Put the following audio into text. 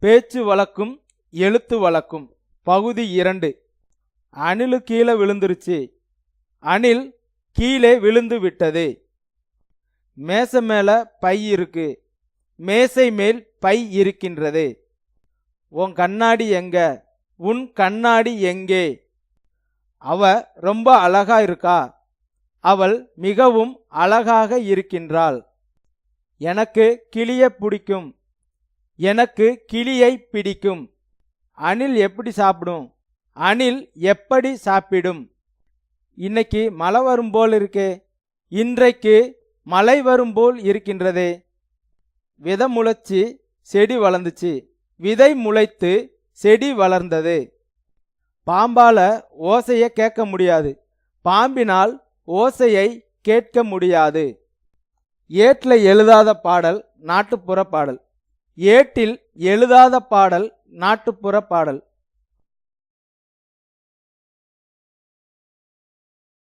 பேச்சு வழக்கும் எழுத்து வழக்கும். பகுதி இரண்டு. அணிலு கீழே விழுந்துருச்சு. அணில் கீழே விழுந்து விட்டது. மேசை மேல பை இருக்கு. மேசை மேல் பை இருக்கின்றது. உன் கண்ணாடி எங்க? உன் கண்ணாடி எங்கே? அவ ரொம்ப அழகா இருக்கா? அவள் மிகவும் அழகாக இருக்கின்றாள். எனக்கு கிளிய பிடிக்கும். எனக்கு கிளியை பிடிக்கும். அணில் எப்படி சாப்பிடும்? அணில் எப்படி சாப்பிடும்? இன்னைக்கு மழை வரும் போல் இருக்கே. இன்றைக்கு மழை வரும் போல் இருக்கின்றதே. விதை முளைச்சி செடி வளர்ந்துச்சு. விதை முளைத்து செடி வளர்ந்தது. பாம்பால ஓசையை கேட்க முடியாது. பாம்பினால் ஓசையை கேட்க முடியாது. ஏட்டில் எழுதாத பாடல் நாட்டுப்புற பாடல். ஏட்டில் எழுதாத பாடல் நாட்டுப்புற பாடல்.